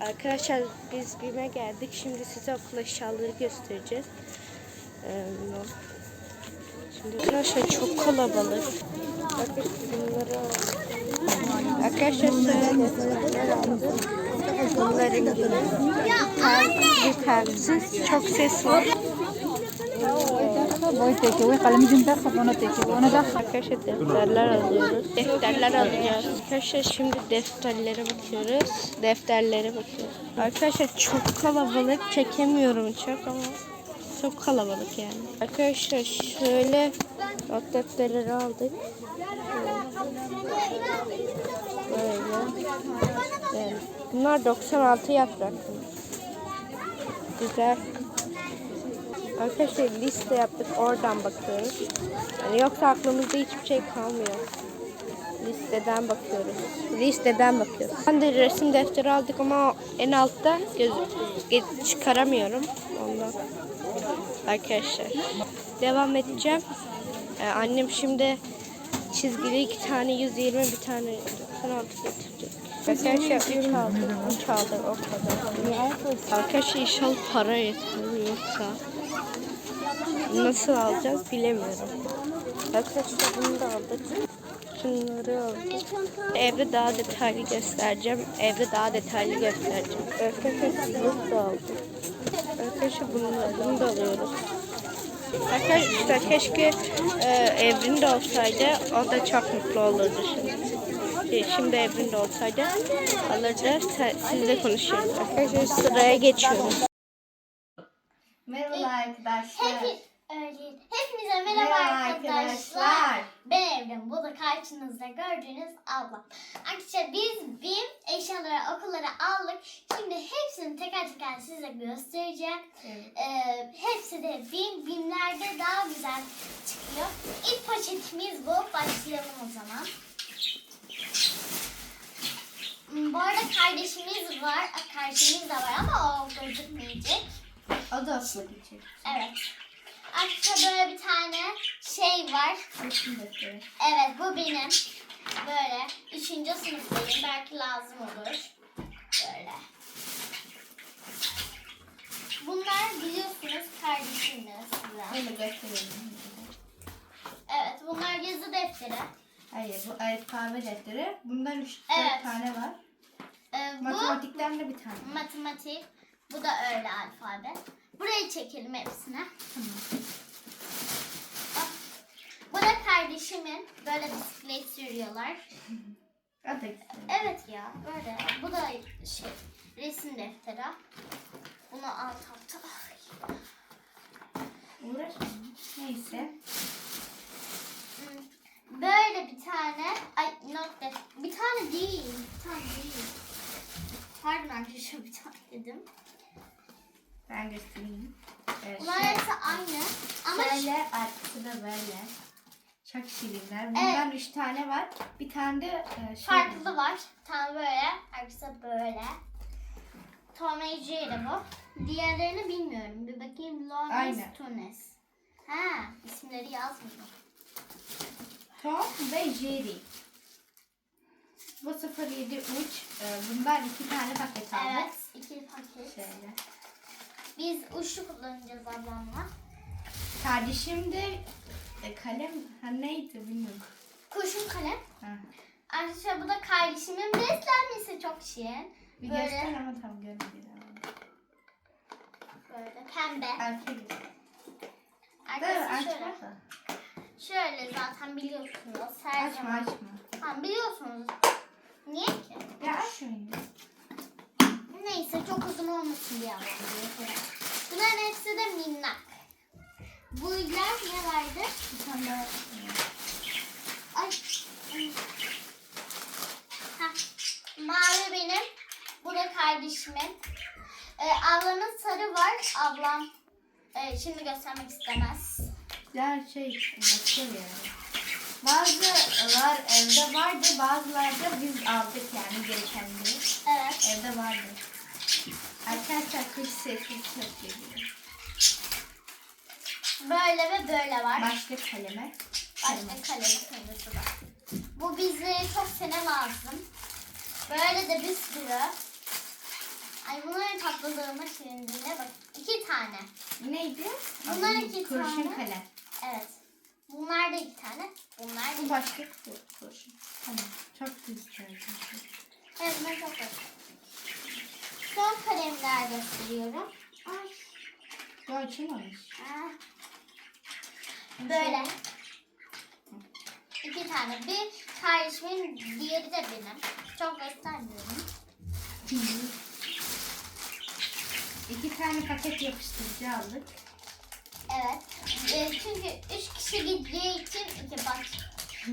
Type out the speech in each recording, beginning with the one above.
Arkadaşlar biz BİM'e geldik. Şimdi size okul eşyaları göstereceğiz. Ee, Şimdi arkadaşlar çok kalabalık. Bakın bunları Arkadaşlar şöyle göstereyim. Bunların. Bir telsiz. Çok ses var. Voy te que voy kalemi jumpa kapana te que ona da Arkadaşlar defterler alıyoruz. Defterler alacağız. Arkadaşlar şimdi defterlere bakıyoruz. Defterlere bakıyoruz. Arkadaşlar çok kalabalık. Çekemiyorum çok ama çok kalabalık yani. Arkadaşlar şöyle not defterleri aldık. Böyle. Evet. Bunlar 96 yapraklı. Güzel. Arkadaşlar liste yaptık oradan bakıyoruz. Yani yoksa aklımızda hiçbir şey kalmıyor. Listeden bakıyoruz. Listeden bakıyoruz. Ben de resim defteri aldık ama en altta göz, çıkaramıyorum ondan. Arkadaşlar devam edeceğim. Ee, annem şimdi çizgili iki tane 120 bir tane 96 getirecek. Arkadaşlar 3 aldık. 3 aldık o kadar. Arkadaşlar inşallah para yeter yoksa. Nasıl alacağız bilemiyorum. Arkadaşlar bunu da aldık. Şunları aldık. Evde daha detaylı göstereceğim. Evde daha detaylı göstereceğim. Arkadaşlar silik da aldık. Arkadaşlar bunu, bunu da alıyoruz. Arkadaşlar keşke e, Evrin de olsaydı. O da çok mutlu olurdu şimdi. Şey, Şimdi Evrin de olsaydı alırdı. Sizle konuşuyoruz. Arkadaşlar sıraya geçiyoruz. Merhaba arkadaşlar. Öyle, hepinize merhaba, Merhaba arkadaşlar. arkadaşlar. Ben Evrim. Bu da karşınızda gördüğünüz ablam. Arkadaşlar biz BİM eşyaları okullara aldık. Şimdi hepsini teker teker size göstereceğim. Evet. Ee, hepsi de BİM. BİM'lerde daha güzel çıkıyor. İlk poşetimiz bu. Başlayalım o zaman. Hmm, Bu arada kardeşimiz var. Kardeşimiz de var ama o gözükmeyecek. O da okula gidecek. Evet. Arkada böyle bir tane şey var. Evet bu benim. Böyle. Üçüncü sınıftayım. Belki lazım olur. Böyle. Bunlar biliyorsunuz kardeşimle size. Evet bunlar yazı defteri. Hayır bu alfabe defteri. Bundan 3 Evet. tane var. Ee, bu Matematikten de bir tane. matematik. Bu da öyle alfabe. Burayı çekelim hepsine. Tamam. Bak. Bu da kardeşimin. Böyle bisiklet sürüyorlar. Evet ya böyle. Bu da şey resim defteri. Bunu alt alta. Ay. Uğraşma. Neyse. Böyle bir tane ay not def bir tane değil. Bir tane değil. Pardon arkadaşlar bir tane dedim. Ben göstereyim. Evet, Bunlar hepsi aynı. Ama Şöyle arkası da böyle. Çok şirinler. Bundan 3 tane var. Bir tane de e, şey farklı var. Bir tane böyle. Arkası böyle. Tom Jerry bu. Diğerlerini bilmiyorum. Bir bakayım. Aynen. Tunes. Ha, isimleri yazmıyor. Tom ve Jerry. Bu 07 uç. E, bundan iki tane paket aldık. Evet, iki paket. Şöyle. Biz uçlu kullanacağız ablamla. Kardeşim de e, kalem ha neydi bilmiyorum. Kurşun kalem. Ha. Arkadaşlar bu da kardeşimin beslenmesi çok şirin. Bir Böyle. göster ama tam görmedi. Böyle pembe. Erkek. Arkadaşlar şöyle. açma. Şöyle zaten biliyorsunuz. Her Açma zaman. açma. Tamam biliyorsunuz. Niye ki? Ya şöyle. Neyse çok uzun olmasın diye ablam. Bunların hepsi de minnak. Bu iler ne vardı? Bir tane daha. Ay. Heh. Mavi benim. Bu da kardeşimin. Ee, ablamın sarı var. Ablam e, şimdi göstermek istemez. Ya şey bakıyorum yani. Bazılar evde vardı, bazılarda biz aldık yani gerekenleri. Evet. Evde vardı. Arkadaşlar kış sesi çok geliyor. Böyle ve böyle var. Başka kaleme. Başka kalemi kırmızı var. Bu bize çok sene lazım. Böyle de bir sürü. Ay bunların tatlılığına şirinliğine bak. İki tane. Neydi? Bunlar iki Kurşun tane. kalem. Evet. Bunlar da iki tane. Bunlar da Bu başka kurşun. Tamam. Çok güzel. Evet ben çok hoşum. Son kalemler gösteriyorum. Ay. Bu açılmamış. ah. Böyle. İki tane. Bir kardeşimin, diğeri de benim. Çok göstermiyorum. İki tane paket yapıştırıcı aldık. Evet. E, çünkü üç kişi gideceği için iki bak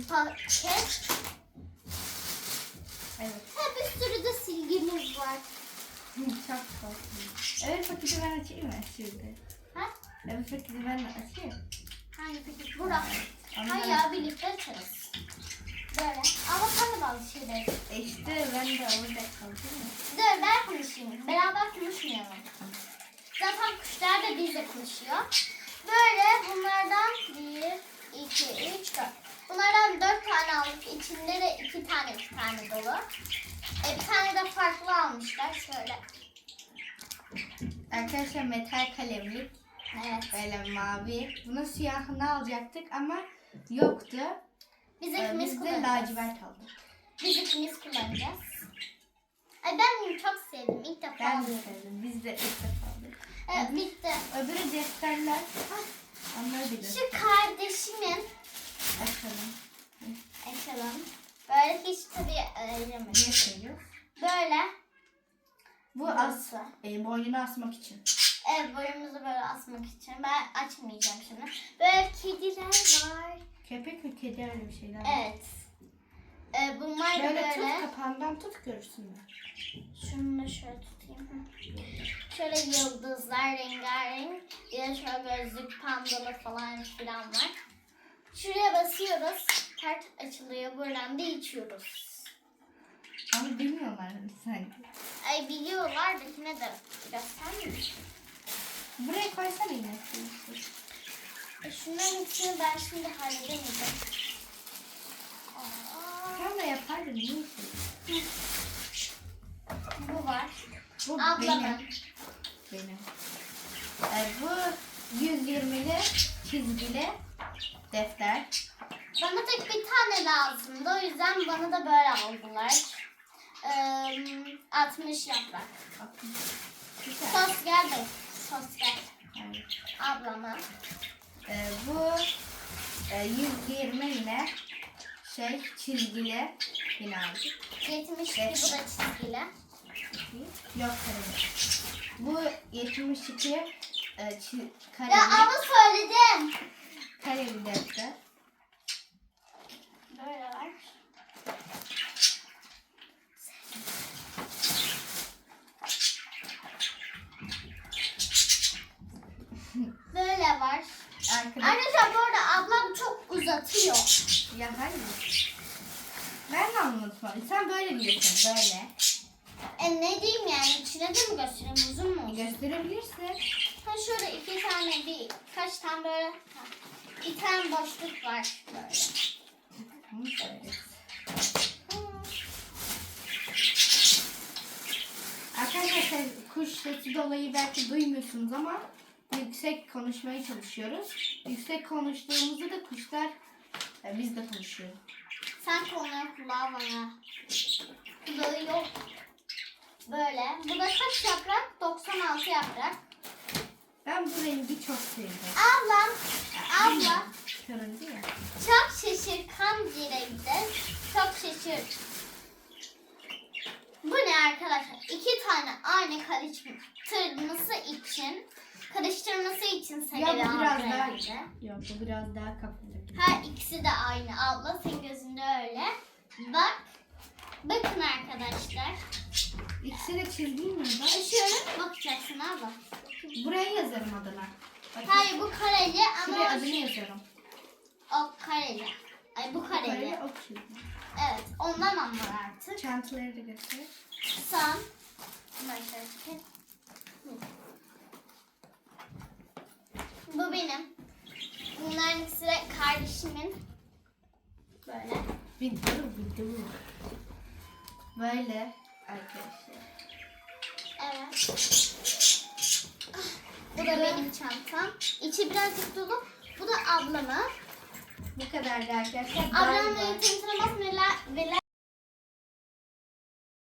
paket. Evet. Ha, bir sürü de silgimiz var. Çok tatlı. Evet paketi ben açayım mı şimdi? Ha? Evet paketi ben açayım. Hangi paket? Bura. Ondan- Hayır ya birlikte açarız. Böyle. Ama sen de bazı şeyleri. E işte ben de orada kaldım. Dur ben konuşayım. Beraber konuşmayalım. Zaten kuşlar da bizle konuşuyor. Böyle bunlardan bir, iki, üç, dört. Bunlardan dört tane aldık. İçinde de iki tane iki tane dolu. E, bir tane de farklı almışlar. Şöyle. Arkadaşlar metal kalemlik. Evet. Böyle mavi. Bunun siyahını alacaktık ama yoktu. Biz Ee, ikimiz Biz de lacivert aldık. Biz ikimiz kullanacağız. Ay ben bunu çok sevdim. İlk defa Ben de sevdim. Biz de ilk defa Evet bitti. Öbürü defterler. Onları bilir. Şu kardeşimin Açalım. açalım. Böyle hiç tabii ayıramadım. Niye söylüyoruz? Böyle. Bu as, e, boynunu asmak için. Evet boyumuzu böyle asmak için. Ben açmayacağım şimdi. Böyle kediler var. Köpek ve kedi öyle bir şeyler. Evet. Ee, bunlar da Böyle, böyle. tut kapağından tut görürsünler. Şunu da şöyle tutayım. Şöyle yıldızlar rengarenk. Bir de şöyle gözlük pandalı falan filan var. Şuraya basıyoruz. Kart açılıyor. Buradan da içiyoruz. Ama bilmiyorlar sanki. Ay biliyorlar da yine de göstermiyor. Buraya koysana yine. E şunların ikisini ben şimdi halledemeyeceğim. Sen de yapardın değil mi? Bu var. Bu Ablamın. benim. Benim. E, bu 120'li çizgili defter. Bana tek bir tane lazımdı. O yüzden bana da böyle aldılar. Ee, 60 yaprak. Güzel. Sos geldi. Sos geldi. Evet. Ablama. E, bu e, 120 yine şey çizgili aldık. 72 bu da çizgili. Yok kareli. Bu 72 e, çi- Ya ama söyledim. kareli defter. Böyle var. Böyle var. Arkadaş, Arkadaşlar bu arada ablam çok uzatıyor. ya hayır. Ben de anlatmadım. Sen böyle diyorsun böyle. E ne diyeyim yani içine de mi göstereyim uzun mu olsun? Gösterebilirsin. Ha şöyle iki tane bir kaç tane böyle ha, bir tane boşluk var böyle. Arkadaşlar kuş sesi dolayı belki duymuyorsunuz ama yüksek konuşmaya çalışıyoruz. Yüksek konuştuğumuzda da kuşlar e, biz de konuşuyoruz. Sen konuları kulağı bana. Bu da kaç yaprak? 96 yaprak. Ben bu rengi çok sevdim. Ablam, abla Kırmızı ya. çok şaşırkan bir renkte. Çok şaşır. Bu ne arkadaşlar? İki tane aynı karıştırması için karıştırması için Ya sebebi bu biraz daha. Yok bu biraz daha kapalı. Her ikisi de aynı abla. Senin gözünde öyle. Bak. Bakın arkadaşlar. İkisi de çizgi mi? Bak. Şöyle bakacaksın abla. Buraya yazarım adına. Bakın. Hayır bu kareli Şuraya ama adını yazarım. o kareli. Ay bu kareli. Böyle o çizgi. Evet ondan anlar artık. Çantaları da göster. Son. Bunları şöyle. Hı. Bu benim. Bunların ikisi de kardeşimin. Böyle. Bir dur bir dur. Böyle arkadaşlar. Evet. Bu da benim çantam. İçi birazcık dolu. Bu da ablamın. Bu kadardı arkadaşlar. Ablamın Galiba. eğitim